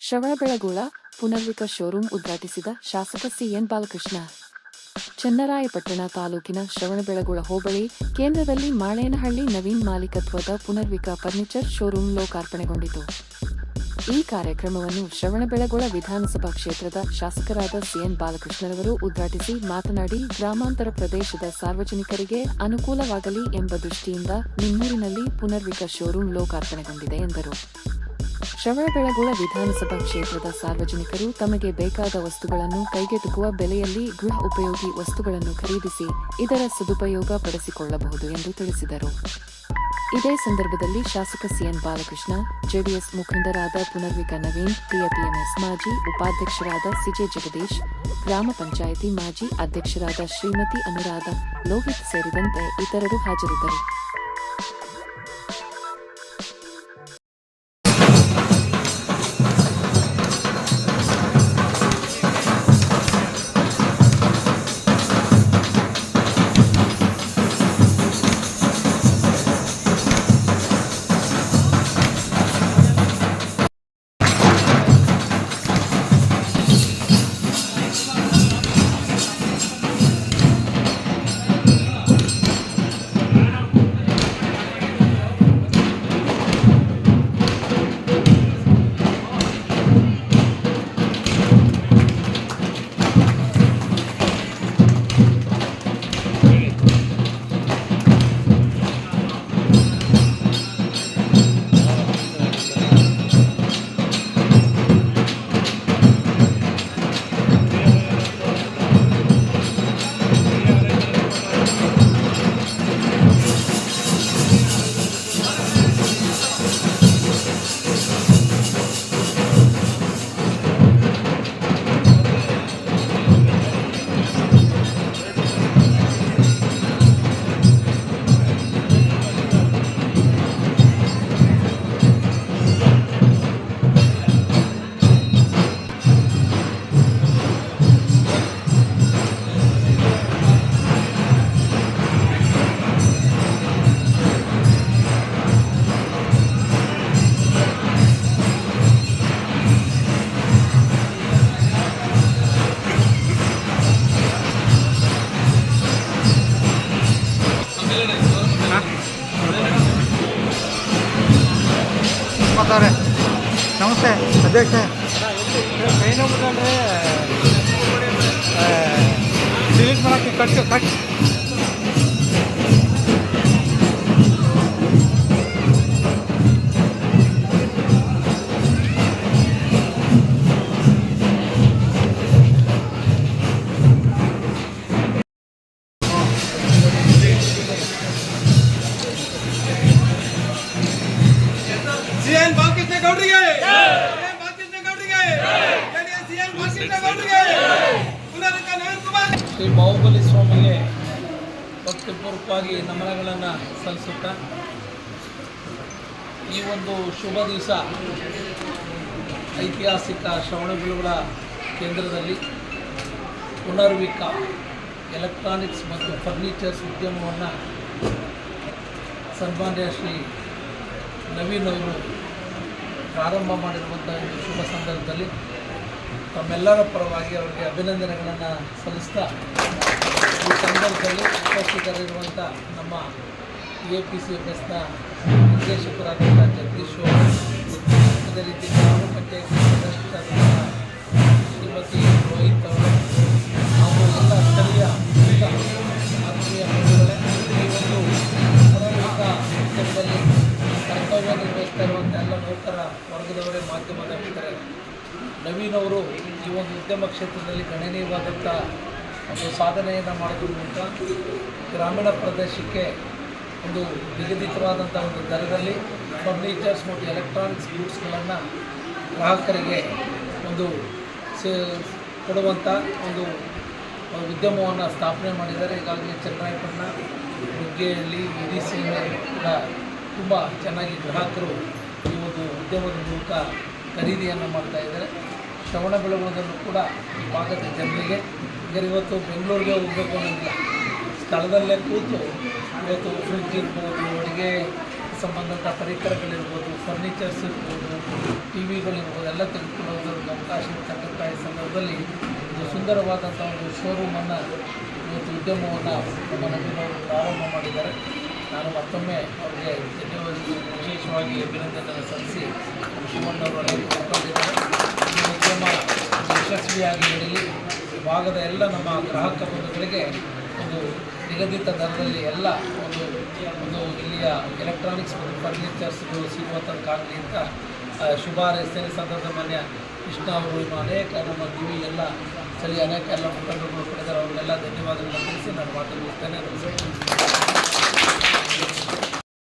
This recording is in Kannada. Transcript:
ಶ್ರವಣಬೆಳಗೊಳ ಪುನರ್ವಿಕ ಶೋರೂಂ ಉದ್ಘಾಟಿಸಿದ ಶಾಸಕ ಸಿಎನ್ ಬಾಲಕೃಷ್ಣ. ಚನ್ನರಾಯಪಟ್ಟಣ ತಾಲೂಕಿನ ಶ್ರವಣಬೆಳಗೊಳ ಹೋಬಳಿ ಕೇಂದ್ರದಲ್ಲಿ ಮಾಳೇನಹಳ್ಳಿ ನವೀನ್ ಮಾಲೀಕತ್ವದ ಪುನರ್ವಿಕ ಫರ್ನಿಚರ್ ಶೋರೂಂ ಲೋಕಾರ್ಪಣೆಗೊಂಡಿತು. ಈ ಕಾರ್ಯಕ್ರಮವನ್ನು ಶ್ರವಣಬೆಳಗೊಳ ವಿಧಾನಸಭಾ ಕ್ಷೇತ್ರದ ಶಾಸಕರಾದ ಸಿಎನ್ ಬಾಲಕೃಷ್ಣರವರು ಉದ್ಘಾಟಿಸಿ ಮಾತನಾಡಿ, ಗ್ರಾಮಾಂತರ ಪ್ರದೇಶದ ಸಾರ್ವಜನಿಕರಿಗೆ ಅನುಕೂಲವಾಗಲಿ ಎಂಬ ದೃಷ್ಟಿಯಿಂದ ನಿಮ್ಮೂರಿನಲ್ಲಿ ಪುನರ್ವಿಕ ಶೋರೂಂ ಲೋಕಾರ್ಪಣೆಗೊಂಡಿದೆ ಎಂದರು. ಶ್ರವಣಬೆಳಗೊಳ ವಿಧಾನಸಭಾ ಕ್ಷೇತ್ರದ ಸಾರ್ವಜನಿಕರು ತಮಗೆ ಬೇಕಾದ ವಸ್ತುಗಳನ್ನು ಕೈಗೆಟುಕುವ ಬೆಲೆಯಲ್ಲಿ ಗೃಹ ಉಪಯೋಗಿ ವಸ್ತುಗಳನ್ನು ಖರೀದಿಸಿ ಇದರ ಸದುಪಯೋಗ ಪಡಿಸಿಕೊಳ್ಳಬಹುದು ಎಂದು ತಿಳಿಸಿದರು. ಇದೇ ಸಂದರ್ಭದಲ್ಲಿ ಶಾಸಕ ಸಿಎನ್ ಬಾಲಕೃಷ್ಣ, ಜೆಡಿಎಸ್ ಮುಖಂಡರಾದ ಪುನರ್ವಿಕ ನವೀನ್, ಪಿಎಪಿಎಂಎಸ್ ಮಾಜಿ ಉಪಾಧ್ಯಕ್ಷರಾದ ಸಿಜೆ ಜಗದೀಶ್, ಗ್ರಾಮ ಪಂಚಾಯಿತಿ ಮಾಜಿ ಅಧ್ಯಕ್ಷರಾದ ಶ್ರೀಮತಿ ಅನುರಾಧ ಲೋಹಿತ್ ಸೇರಿದಂತೆ ಇತರರು ಹಾಜರಿದ್ದರು. ಮಾತಾಡ್ರೆ ನಮಸ್ತೆ ಅಧ್ಯಕ್ಷ. ಏನಂದ್ರೆ ಡಿಲೀಟ್ ಮಾಡಕ್ಕೆ ಕಟ್ ಕಟ್ ಸಿಎನ್ ಬಾಲಕೃಷ್ಣ ಗೌಡ್ರಿಗೆ! ಸಿಎನ್ ಬಾಲಕೃಷ್ಣ ಗೌಡ್ರಿಗೆ! ಜೆಡಿಎಸ್ ಸಿಎನ್ ಬಾಲಕೃಷ್ಣ ಗೌಡ್ರಿಗೆ! ಪುನರುತ್ಥ ನವೀನ್ ಕುಮಾರ್! ಶ್ರೀ ಬಾಹುಬಲಿ ಸ್ವಾಮಿಗೆ ಭಕ್ತಿಪೂರ್ವಕವಾಗಿ ನಮನಗಳನ್ನು ಸಲ್ಲಿಸುತ್ತಾ ಈ ಒಂದು ಶುಭ ದಿವಸ ಐತಿಹಾಸಿಕ ಶ್ರವಣಬೆಳಗೊಳ ಕೇಂದ್ರದಲ್ಲಿ ಪುನರ್ವಿಕ ಎಲೆಕ್ಟ್ರಾನಿಕ್ಸ್ ಮತ್ತು ಫರ್ನಿಚರ್ಸ್ ಉದ್ಯಮವನ್ನು ಸನ್ಮಾನ್ಯ ಶ್ರೀ ನವೀನ್ ಅವರು ಪ್ರಾರಂಭ ಮಾಡಿರುವಂಥ ಈ ಶುಭ ಸಂದರ್ಭದಲ್ಲಿ ತಮ್ಮೆಲ್ಲರ ಪರವಾಗಿ ಅವರಿಗೆ ಅಭಿನಂದನೆಗಳನ್ನು ಸಲ್ಲಿಸ್ತಾ ಈ ಸಂದರ್ಭದಲ್ಲಿ ಉಪಸ್ಥಿತರಿರುವಂಥ ನಮ್ಮ ಎ ಪಿ ಸಿ ಎಫ್ ಎಸ್ನ ನಿರ್ದೇಶಕರಾದಂಥ ಜಗದೀಶ್ ಅದೇ ರೀತಿ ಗ್ರಾಮ ಪಂಚಾಯತ್ ಸದಸ್ಯರಾದಂಥ ಶ್ರೀಮತಿ ರೋಹಿತ್ ಅವರು ನವೀನ್ ಅವರು ಈ ಒಂದು ಉದ್ಯಮ ಕ್ಷೇತ್ರದಲ್ಲಿ ಗಣನೀಯವಾದಂಥ ಒಂದು ಸಾಧನೆಯನ್ನು ಮಾಡೋದ್ರ ಮೂಲಕ ಗ್ರಾಮೀಣ ಪ್ರದೇಶಕ್ಕೆ ಒಂದು ನಿಗದಿತವಾದಂಥ ಒಂದು ದರದಲ್ಲಿ ಫರ್ನಿಚರ್ಸ್ ಮತ್ತು ಎಲೆಕ್ಟ್ರಾನಿಕ್ಸ್ ಗೂಡ್ಸ್ಗಳನ್ನು ಗ್ರಾಹಕರಿಗೆ ಒಂದು ಕೊಡುವಂಥ ಒಂದು ಉದ್ಯಮವನ್ನು ಸ್ಥಾಪನೆ ಮಾಡಿದ್ದಾರೆ. ಈಗಾಗಲೇ ಚನ್ನರಾಯಪಟ್ಟಣ ನುಗ್ಗೆಯಲ್ಲಿ ಇಡೀ ಕೂಡ ತುಂಬ ಚೆನ್ನಾಗಿ ಗ್ರಾಹಕರು ಈ ಒಂದು ಉದ್ಯಮದ ಮೂಲಕ ಖರೀದಿಯನ್ನು ಮಾಡ್ತಾ ಇದ್ದಾರೆ. ಶ್ರವಣಬೆಳಗೊಳದಲ್ಲೂ ಕೂಡ ಈ ಭಾಗದ ಜನರಿಗೆ. ಈಗ ಇವತ್ತು ಬೆಂಗಳೂರಿಗೆ ಹೋಗಬೇಕು ಅನ್ನೋದಿಲ್ಲ. ಸ್ಥಳದಲ್ಲೇ ಕೂತು ಇವತ್ತು ಫ್ರಿಡ್ಜ್ ಇರ್ಬೋದು, ಅಡುಗೆ ಸಂಬಂಧಪಟ್ಟ ಪರಿಕರಗಳಿರ್ಬೋದು ಫರ್ನಿಚರ್ಸ್ ಇರ್ಬೋದು ಟಿ ವಿಗಳಿರ್ಬೋದು ಎಲ್ಲ ತೆಗೆದುಕೊಳ್ಳೋದ್ರ ಒಂದು ಅವಕಾಶ ಇರ್ತಕ್ಕಂಥ ಈ ಸಂದರ್ಭದಲ್ಲಿ ಒಂದು ಸುಂದರವಾದಂಥ ಒಂದು ಶೋರೂಮನ್ನು ಇವತ್ತು ಉದ್ಯಮವನ್ನು ನಮ್ಮ ನವೀನವರು ಪ್ರಾರಂಭ ಮಾಡಿದ್ದಾರೆ. ನಾನು ಮತ್ತೊಮ್ಮೆ ಅವರಿಗೆ ಧನ್ಯವಾದ ವಿಶೇಷವಾಗಿ ಅಭಿನಂದನೆ ಸಲ್ಲಿಸಿ ಶಿವಣ್ಣವರು ಒಪ್ಕೊಂಡಿದ್ದಾರೆ ಉದ್ಯಮ ಯಶಸ್ವಿಯಾಗಿ ಭಾಗದ ಎಲ್ಲ ನಮ್ಮ ಗ್ರಾಹಕ ಬಂಧುಗಳಿಗೆ ಒಂದು ನಿಗದಿತ ದರದಲ್ಲಿ ಎಲ್ಲ ಒಂದು ಒಂದು ಇಲ್ಲಿಯ ಎಲೆಕ್ಟ್ರಾನಿಕ್ಸ್ ಮತ್ತು ಫರ್ನಿಚರ್ಸ್ಗಳು ಸಿಗುವಂಥದ್ದಾಗಲಿ ಅಂತ ಶುಭ ಹಾರೈಸ್ತೇನೆ ಸಂದರ್ಭ ಮಾನ್ಯ ಕೃಷ್ಣ ಅವರು ಅನೇಕ ನಮ್ಮ ಕಿವಿ ಎಲ್ಲ ಸರಿ ಅನೇಕ ಎಲ್ಲ ಮುಖಂಡರುಗಳು ಪಡೆದರೆ. ಅವರಿಗೆಲ್ಲ ಧನ್ಯವಾದಗಳನ್ನು ತಿಳಿಸಿ ನಾನು ಮಾತನಾಡುತ್ತೇನೆ